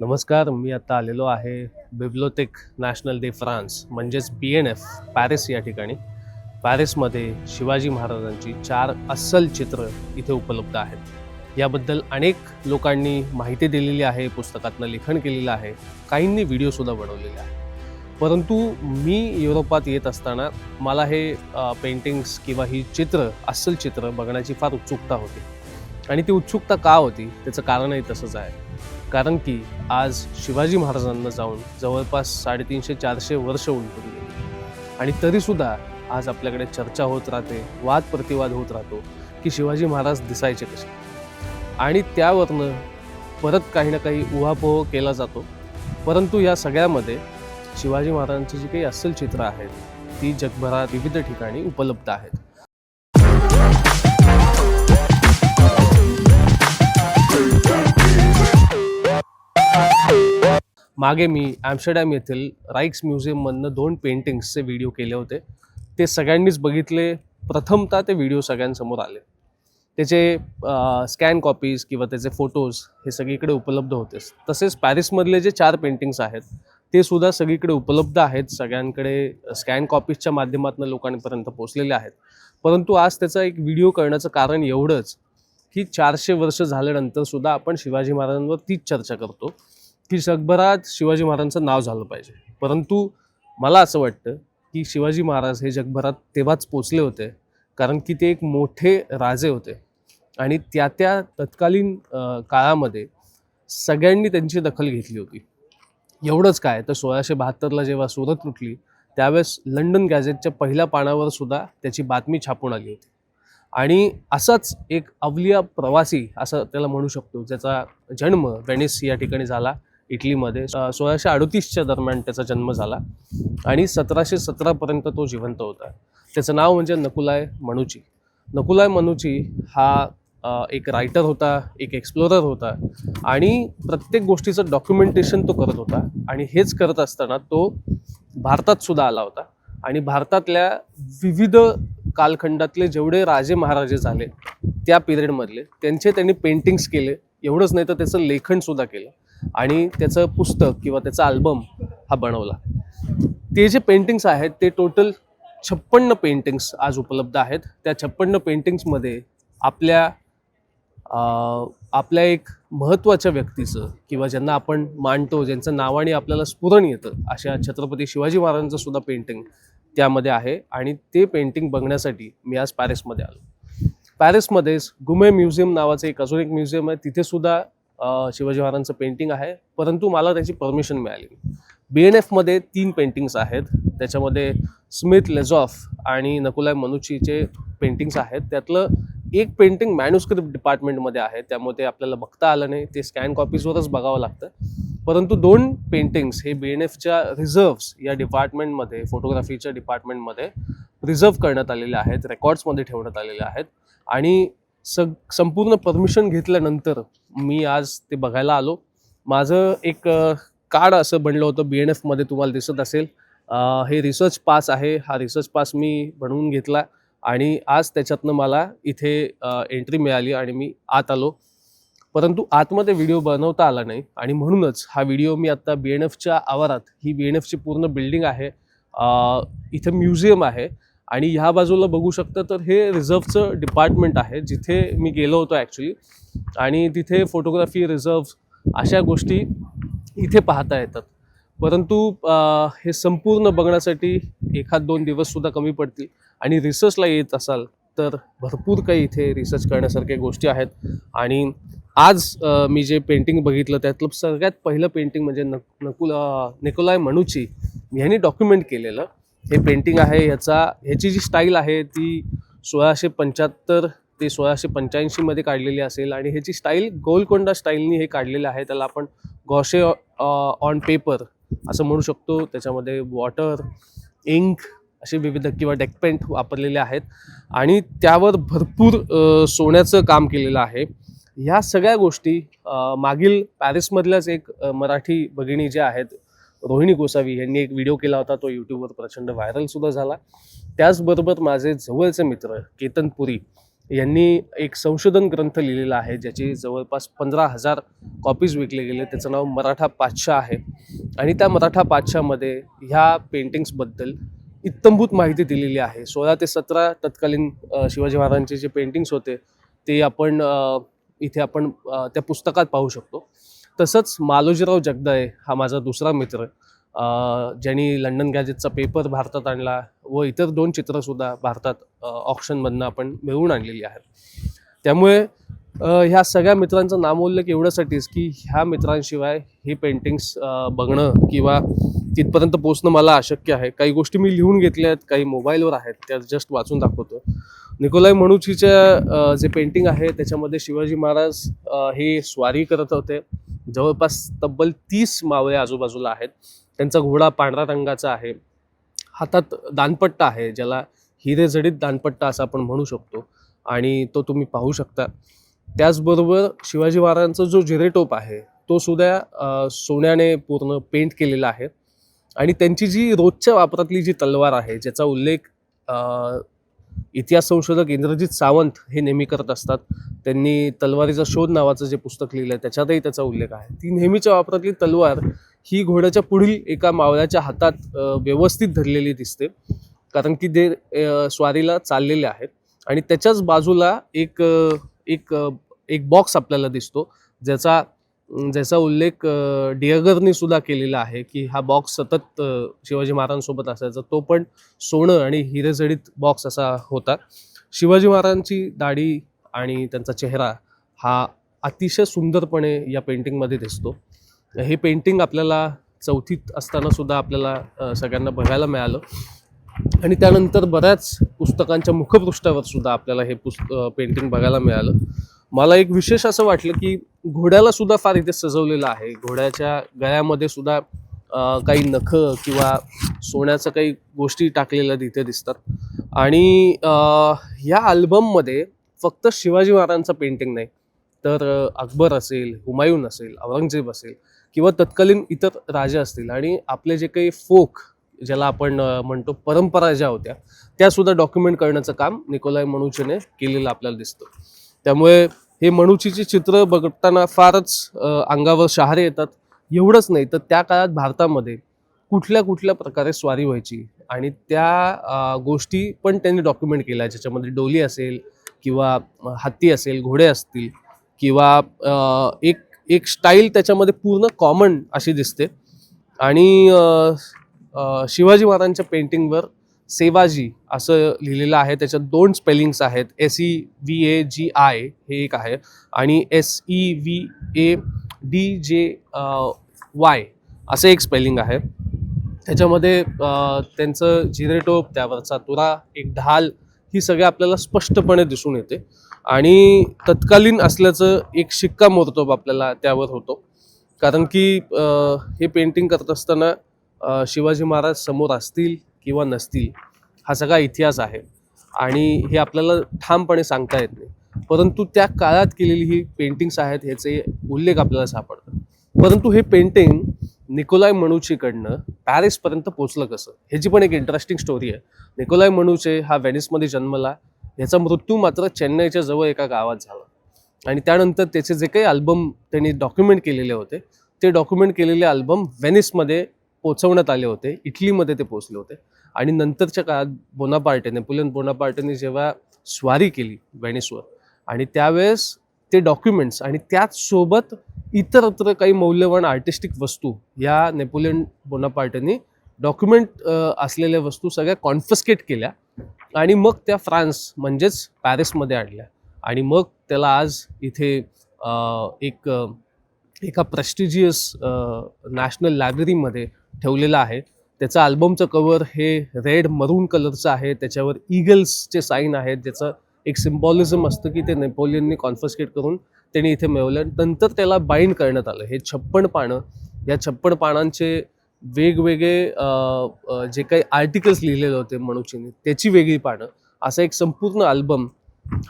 नमस्कार मी आता आलेलो आहे बिब्लोतेक नॅशनल डे फ्रान्स म्हणजेच बी एन एफ पॅरिस या ठिकाणी. पॅरिसमध्ये शिवाजी महाराजांची चार अस्सल चित्र इथे उपलब्ध आहेत. याबद्दल अनेक लोकांनी माहिती दिलेली आहे पुस्तकातनं लेखन केलेलं आहे काहींनी व्हिडिओसुद्धा बनवलेले आहे परंतु मी युरोपात येत असताना मला हे पेंटिंग्स किंवा ही चित्र अस्सल चित्र बघण्याची फार उत्सुकता होती. आणि ती उत्सुकता का होती? त्याचं कारणही तसंच आहे. कारण की आज शिवाजी महाराजांना जाऊन जवळपास साडेतीनशे चारशे वर्ष उलटून गेली. आणि तरीसुद्धा आज आपल्याकडे चर्चा होत राहते वाद प्रतिवाद होत राहतो की शिवाजी महाराज दिसायचे कसे? आणि त्यावरनं परत काही ना काही उहापोह केला जातो. परंतु या सगळ्यामध्ये शिवाजी महाराजांची जी काही अस्सल चित्र आहेत ती जगभरात विविध ठिकाणी उपलब्ध आहेत. मागे मी ॲम्स्टरडॅम येथील राईक्स म्युझियममधनं दोन पेंटिंग्सचे व्हिडिओ केले होते. ते सगळ्यांनीच बघितले. प्रथमतः ते व्हिडिओ सगळ्यांसमोर आले. त्याचे स्कॅन कॉपीज किंवा त्याचे फोटोज हे सगळीकडे उपलब्ध होतेच तसेच पॅरिसमधले जे चार पेंटिंग्स आहेत ते सुद्धा सगळीकडे उपलब्ध आहेत. सगळ्यांकडे स्कॅन कॉपीजच्या माध्यमातून लोकांपर्यंत पोचलेले आहेत. परंतु आज त्याचा एक व्हिडिओ करण्याचं कारण एवढंच की चारशे वर्ष झाल्यानंतर सुद्धा आपण शिवाजी महाराजांवर तीच चर्चा करतो. की जगभरात शिवाजी महाराजांचं नाव झालं पाहिजे. परंतु मला असं वाटतं की शिवाजी महाराज हे जगभरात तेव्हाच पोचले होते कारण की ते एक मोठे राजे होते. आणि त्या त्या तत्कालीन काळामध्ये सगळ्यांनी त्यांची दखल घेतली होती. एवढंच काय तर सोळाशे बहात्तरला जेव्हा सुरत लुटली त्यावेळेस लंडन गॅझेटच्या पहिल्या पानावर सुद्धा त्याची बातमी छापून आली होती. आणि असाच एक अवलिया प्रवासी असं त्याला म्हणू शकतो ज्याचा जन्म वेनिस या ठिकाणी झाला. इटलीमध्ये. सोळाशे अडतीसच्या दरम्यान त्याचा जन्म झाला आणि सतराशे सतरापर्यंत तो जिवंत होता. त्याचं नाव म्हणजे नकुलाय मनुची. नकुलाय मनुची हा एक रायटर होता एक एक्सप्लोरर होता आणि प्रत्येक गोष्टीचं डॉक्युमेंटेशन तो करत होता आणि हेच करत असताना तो भारतात सुद्धा आला होता आणि भारतातल्या विविध कालखंडातले जेवढे राजे महाराजे झाले त्या पिरियडमधले त्यांचे त्यांनी पेंटिंग्स केले. एवढंच नाही तर त्याचं लेखनसुद्धा केलं. आणि त्याचं पुस्तक किंवा त्याचा अल्बम हा बनवला. ते जे पेंटिंग्स आहेत ते टोटल छप्पन्न पेंटिंग्स आज उपलब्ध आहेत. त्या छप्पन्न पेंटिंग्समध्ये आपल्या आपल्या एक महत्त्वाच्या व्यक्तीचं किंवा ज्यांना आपण मानतो ज्यांचं नावाने आपल्याला स्फुरण येतं अशा छत्रपती शिवाजी महाराजांचं सुद्धा पेंटिंग त्यामध्ये आहे. आणि ते पेंटिंग बघण्यासाठी मी आज पॅरिसमध्ये आलो. पॅरिसमध्येच गुमे म्युझियम नावाचं एक अजून एक म्युझियम आहे. तिथे सुद्धा शिवाजी महाराजांचं पेंटिंग आहे. परंतु मला त्याची परमिशन मिळाली बी एन एफमध्ये तीन पेंटिंग्स आहेत. त्याच्यामध्ये स्मिथ लेझॉफ आणि नकुलाय मनुचीचे पेंटिंग्स आहेत. त्यातलं एक पेंटिंग मॅन्युस्क्रिप्ट डिपार्टमेंटमध्ये आहे. त्यामुळे ते आपल्याला बघता आलं नाही. ते स्कॅन कॉपीजवरच बघावं लागतं. परंतु दोन पेंटिंग्स हे बी एन एफच्या रिझर्व्स या डिपार्टमेंटमध्ये फोटोग्राफीच्या डिपार्टमेंटमध्ये रिझर्व करण्यात आलेले आहेत. रेकॉर्ड्समध्ये ठेवण्यात आलेले आहेत. आणि सग संपूर्ण परमिशन घेतल्यानंतर मी आज ते बघायला आलो. माझं एक कार्ड असं बनलं होतं बी एन एफमध्ये तुम्हाला दिसत असेल. हे रिसर्च पास आहे. हा रिसर्च पास मी बनवून घेतला आणि आज त्याच्यातनं मला इथे एंट्री मिळाली आणि मी आत आलो. परंतु आतमध्ये व्हिडिओ बनवता आला नाही आणि म्हणूनच हा व्हिडिओ मी आत्ता बी एन एफच्या आवारात ही बी एन एफची पूर्ण बिल्डिंग आहे. इथं म्युझियम आहे. आणि ह्या बाजूला बघू शकता तर हे रिझर्वचं डिपार्टमेंट आहे जिथे मी गेलो होतो ॲक्च्युली आणि तिथे फोटोग्राफी रिझर्व अशा गोष्टी इथे पाहता येतात. परंतु हे संपूर्ण बघण्यासाठी एखाद दोन दिवससुद्धा कमी पडतील. आणि रिसर्चला येत असाल तर भरपूर काही इथे रिसर्च करण्यासारख्या गोष्टी आहेत. आणि आज मी जे पेंटिंग बघितलं त्यातलं सगळ्यात पहिलं पेंटिंग म्हणजे नक नकुला निकोलाय मनुची ह्यांनी डॉक्युमेंट केलेलं. हे पेंटिंग आहे ह्याचा ह्याची जी स्टाईल आहे ती सोळाशे पंच्याहत्तर ते सोळाशे पंच्याऐंशीमध्ये काढलेली असेल आणि ह्याची स्टाईल गोलकोंडा स्टाईलनी हे काढलेलं आहे. त्याला आपण गॉशे ऑन पेपर असं म्हणू शकतो. त्याच्यामध्ये वॉटर इंक असे विविध किंवा डेकपेंट वापरलेले आहेत. आणि त्यावर भरपूर सोन्याचं काम केलेलं आहे. ह्या सगळ्या गोष्टी मागील पॅरिसमधल्याच एक मराठी भगिनी ज्या आहेत रोहिणी गोसावी यांनी एक व्हिडिओ केला होता तो यूट्यूबवर प्रचंड व्हायरलसुद्धा झाला. त्याचबरोबर माझे जवळचे मित्र केतन पुरी यांनी एक संशोधन ग्रंथ लिहिलेला आहे ज्याची जवळपास पंधरा हजार कॉपीज विकले गेले. त्याचं नाव मराठा पाचशा आहे. आणि त्या मराठा पाचशामध्ये ह्या पेंटिंग्सबद्दल इत्तंभूत माहिती दिलेली आहे. सोळा ते सतरा तत्कालीन शिवाजी महाराजांचे जे पेंटिंग्स होते ते आपण इथे आपण त्या पुस्तकात पाहू शकतो. तसंच मालोजीराव जगदाळे हा माझा दुसरा मित्र. ज्यांनी लंडन गॅजेटचा पेपर भारतात आणला व इतर दोन चित्रंसुद्धा भारतात ऑप्शनमधनं आपण मिळवून आणलेली आहेत. त्यामुळे ह्या सगळ्या मित्रांचं नामोल्लेख एवढ्यासाठीच की ह्या मित्रांशिवाय हे पेंटिंग्स बघणं किंवा तिथपर्यंत पोचणं मला अशक्य आहे. काही गोष्टी मी लिहून घेतल्या आहेत काही मोबाईलवर आहेत त्या जस्ट वाचून दाखवतो. निकोलाई मणुचीच्या जे पेंटिंग आहे त्याच्यामध्ये शिवाजी महाराज हे स्वारी करत होते. जवळपास तब्बल तीस मावळे आजूबाजूला आहेत. त्यांचा घोडा पांढऱ्या रंगाचा आहे. हातात दानपट्टा आहे ज्याला हिरे दानपट्टा असं आपण म्हणू शकतो. आणि तो तुम्ही पाहू शकता. त्याचबरोबर शिवाजी महाराजांचा जो जिरेटोप आहे तो सुद्धा सोन्याने पूर्ण पेंट केलेला आहे. आणि त्यांची जी रोजच्या वापरातली जी तलवार आहे ज्याचा उल्लेख इतिहास संशोधक इंद्रजित सावंत हे नेहमी करत असतात. त्यांनी तलवारीचा शोध नावाचं जे पुस्तक लिहिलं आहे त्याच्यातही त्याचा उल्लेख आहे. ती नेहमीच्या वापरातली तलवार ही घोड्याच्या पुढील एका मावळ्याच्या हातात व्यवस्थित धरलेली दिसते. कारण की ते स्वारीला चाललेले आहेत. आणि त्याच्याच बाजूला एक एक एक बॉक्स आपल्याला दिसतो ज्याचा ज्याचा उल्लेख डिअगरनी सुद्धा केलेला आहे की हा बॉक्स सतत शिवाजी महाराजांसोबत असायचा तो पण सोनं आणि हिरेजडित बॉक्स असा होता. शिवाजी महाराजांची दाढी आणि त्यांचा चेहरा हा अतिशय सुंदरपणे या पेंटिंगमध्ये दिसतो. हे पेंटिंग आपल्याला चौथीत असताना सुद्धा आपल्याला सगळ्यांना बघायला मिळालं. आणि त्यानंतर बऱ्याच पुस्तकांच्या मुखपृष्ठावर सुद्धा आपल्याला हे पुस्त पेंटिंग बघायला मिळालं. मला एक विशेष असं वाटलं की घोड्याला सुद्धा फार इथे सजवलेलं आहे. घोड्याच्या गळ्यामध्ये सुद्धा काही नख किंवा सोन्याचं काही गोष्टी टाकलेल्या तिथे दिसतात. आणि ह्या अल्बममध्ये फक्त शिवाजी महाराजांचं पेंटिंग नाही तर अकबर असेल हुमायून असेल औरंगजेब असेल किंवा तत्कालीन इतर राजे असतील आणि आपले जे काही फोक ज्याला आपण म्हणतो परंपरा ज्या होत्या त्या सुद्धा डॉक्युमेंट करण्याचं काम निकोलाय मणुचेने केलेलं आपल्याला दिसतं. त्यामुळे हे मनुचीचे चित्र बघताना फारच अंगावर शहारे येतात. एवढंच नाही तर त्या काळात भारतामध्ये कुठल्या कुठल्या प्रकारे स्वारी व्हायची आणि त्या गोष्टी पण त्यांनी डॉक्युमेंट केल्या ज्याच्यामध्ये डोली असेल किंवा हत्ती असेल घोडे असतील किंवा एक एक स्टाईल त्याच्यामध्ये पूर्ण कॉमन अशी दिसते. आणि शिवाजी महाराजांच्या पेंटिंगवर सेवाजी असं लिहिलेलं आहे. त्याच्यात दोन स्पेलिंग्स आहेत. S E V A G I हे एक आहे आणि S E V A D J Y असं एक स्पेलिंग आहे. त्याच्यामध्ये त्यांचं जिरेटोप त्यावरचा तुरा एक ढाल ही सगळी आपल्याला स्पष्टपणे दिसून येते. आणि तत्कालीन असल्याचं एक शिक्कामोर्तब आपल्याला त्यावर होतो. कारण की हे पेंटिंग करत असताना शिवाजी महाराज समोर असतील किंवा नसतील हा सगळा इतिहास आहे. आणि हे आपल्याला ठामपणे सांगता येत नाही. परंतु त्या काळात केलेली ही पेंटिंग्स आहेत ह्याचे उल्लेख आपल्याला सापडतात. परंतु हे पेंटिंग निकोलाय मणूचीकडनं पॅरिसपर्यंत पोचलं कसं? ह्याची पण एक इंटरेस्टिंग स्टोरी आहे. निकोलाय मणूचे हा व्हेनिसमध्ये जन्मला. ह्याचा मृत्यू मात्र चेन्नईच्या जवळ एका गावात झाला. आणि त्यानंतर त्याचे जे काही अल्बम त्यांनी डॉक्युमेंट केलेले होते ते डॉक्युमेंट केलेले अल्बम व्हेनिसमध्ये पोचवण्यात आले होते. इटलीमध्ये ते पोचले होते. आणि नंतरच्या काळात बोनापार्टे नेपोलियन बोनापार्टेने जेव्हा स्वारी केली व्हॅनिसवर आणि त्यावेळेस ते डॉक्युमेंट्स आणि त्याचसोबत इतरत्र काही मौल्यवान आर्टिस्टिक वस्तू या नेपोलियन बोनापार्टेनी डॉक्युमेंट असलेल्या वस्तू सगळ्या कॉन्फस्केट केल्या आणि मग त्या फ्रान्स म्हणजेच पॅरिसमध्ये आणल्या. आणि मग त्याला आज इथे एक एका प्रेस्टिजियस नॅशनल लायब्ररीमध्ये ठेवलेलं आहे. त्याचं अल्बमचं कवर हे रेड मरून कलरचं आहे. त्याच्यावर इगल्सचे साईन आहेत. ज्याचं एक सिम्बॉलिझम असतं की ते नेपोलियनने कॉन्फस्केट करून त्यांनी इथे मिळवलं. नंतर त्याला बाइंड करण्यात आलं. हे छप्पन पानं या छप्पन पानांचे वेगवेगळे जे काही आर्टिकल्स लिहिलेले होते मनुचीने त्याची वेगळी पानं. असा एक संपूर्ण अल्बम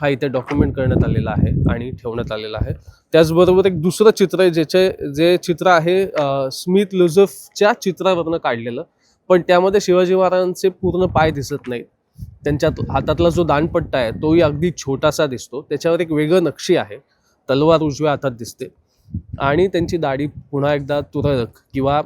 हा इथे डॉक्युमेंट करण्यात आलेला आहे आणि ठेवण्यात आलेला आहे. त्याचबरोबर एक दुसरं चित्र आहे ज्याचे जे चित्र आहे अ, स्मिथ लुझफच्या चित्रावरनं काढलेलं. पण त्यामध्ये शिवाजी महाराजांचे पूर्ण पाय दिसत नाहीत. त्यांच्यात हातातला जो दानपट्टा आहे तोही अगदी छोटासा दिसतो. त्याच्यावर एक वेगळं नक्षी आहे. तलवार उजव्या हातात दिसते. आणि त्यांची दाढी पुन्हा एकदा तुरळक किंवा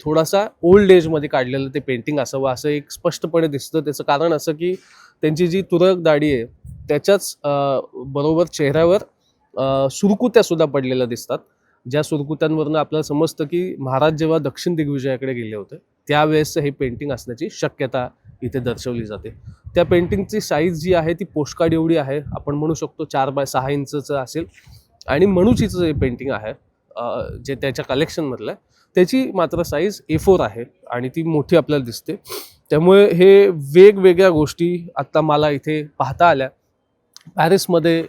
थोडासा ओल्ड एजमध्ये काढलेलं ते पेंटिंग असावं असं एक स्पष्टपणे दिसतं. त्याचं कारण असं की त्यांची जी तुरळक दाढी आहे त्याच्याच बरोबर चेहऱ्यावर सुरकुत्या सुद्धा पडलेल्या दिसतात. ज्या सुरकुत्यांवरनं आपल्याला समजतं की महाराज जेव्हा दक्षिण दिग्विजयाकडे गेले होते त्यावेळेस हे पेंटिंग असण्याची शक्यता इथे दर्शवली जाते. त्या पेंटिंगची साईज जी आहे ती पोस्टकार्ड एवढी आहे आपण म्हणू शकतो चार बाय सहा इंचचं असेल. आणि मनुचीचं जे पेंटिंग आहे जे त्याच्या कलेक्शनमधलं आहे त्याची मात्र साईज ए फोर आहे आणि ती मोठी आपल्याला दिसते. त्यामुळे हे वेगवेगळ्या गोष्टी आत्ता मला इथे पाहता आल्या. पॅरिसमध्ये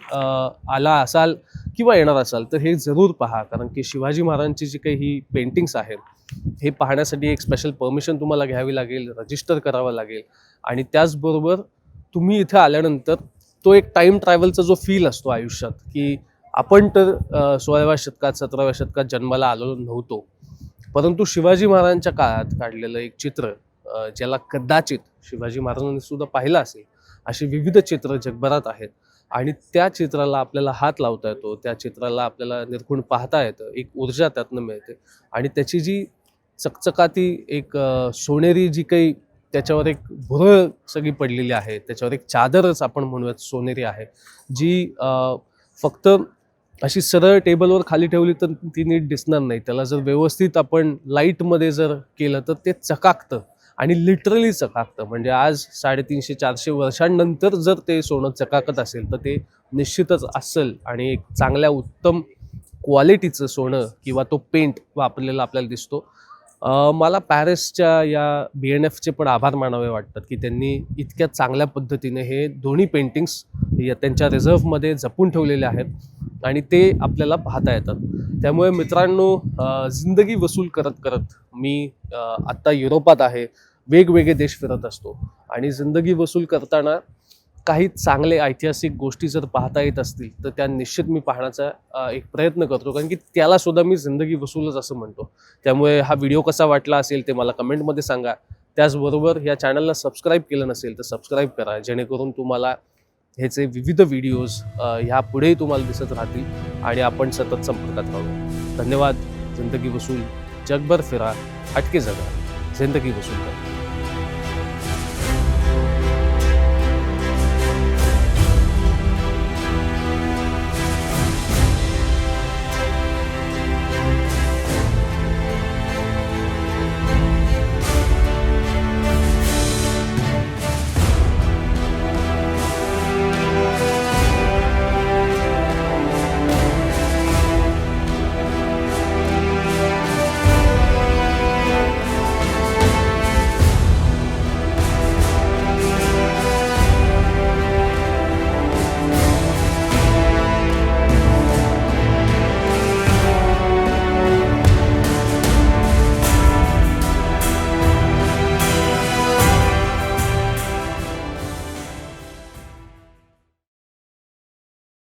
आला असाल किंवा येणार असाल तर हे जरूर पहा कारण की शिवाजी महाराजांची जी काही ही पेंटिंग्स आहेत हे पाहण्यासाठी एक स्पेशल परमिशन तुम्हाला घ्यावी लागेल रजिस्टर करावं लागेल. आणि त्याचबरोबर तुम्ही इथे आल्यानंतर तो एक टाईम ट्रॅव्हलचा जो फील असतो आयुष्यात की आपण तर सोळाव्या शतकात सतराव्या शतकात जन्माला आलेलो नव्हतो. परंतु शिवाजी महाराजांच्या काळात काढलेलं एक चित्र ज्याला कदाचित शिवाजी महाराजांनी सुद्धा पाहिलं असेल अशी विविध चित्र जगभरात आहेत. आणि त्या चित्राला आपल्याला हात लावता येतो त्या चित्राला आपल्याला निरखून पाहता येतं एक ऊर्जा त्यातनं मिळते. आणि त्याची जी चकचकाती एक सोनेरी जी काही त्याच्यावर एक भुरळ सगळी पडलेली आहे त्याच्यावर एक चादरच आपण म्हणूयात सोनेरी आहे जी फक्त अशी सरळ टेबलवर खाली ठेवली तर ती नीट दिसणार नाही. त्याला जर व्यवस्थित आपण लाईटमध्ये जर केलं तर ते चकाकतं आणि लिटरली चकाकतं. म्हणजे आज साडेतीनशे चारशे वर्षांनंतर जर ते सोनं चकाकत असेल तर ते निश्चितच असेल आणि एक चांगल्या उत्तम क्वालिटीचं सोनं किंवा तो पेंट वापरलेला आपल्याला दिसतो. मला पॅरिसच्या या बी एन एफचे पण आभार मानावे वाटतात की त्यांनी इतक्या चांगल्या पद्धतीने हे दोन्ही पेंटिंग्स त्यांच्या रिझर्व्हमध्ये जपून ठेवलेले आहेत आणि ते आपल्याला पाहता येतात. त्यामुळे मित्रांनो जिंदगी वसूल करत करत मी आत्ता युरोपात आहे वेगवेगळे देश फिरत असतो आणि जिंदगी वसूल करताना काही चांगले ऐतिहासिक गोष्टी जर पाहता येत असतील तर त्या निश्चित मी पाहण्याचा एक प्रयत्न करतो. कारण की त्याला सुद्धा मी जिंदगी वसूलच असं म्हणतो. त्यामुळे हा व्हिडिओ कसा वाटला असेल ते मला कमेंटमध्ये सांगा. त्याचबरोबर या चॅनलला सबस्क्राईब केलं नसेल तर सबस्क्राईब करा जेणेकरून तुम्हाला ह्याचे विविध व्हिडिओज ह्या पुढेही तुम्हाला दिसत राहतील आणि आपण सतत संपर्कात राहू. धन्यवाद. जिंदगी वसूल जगभर फिरा. हटके जगा. जिंदगी वसूल करा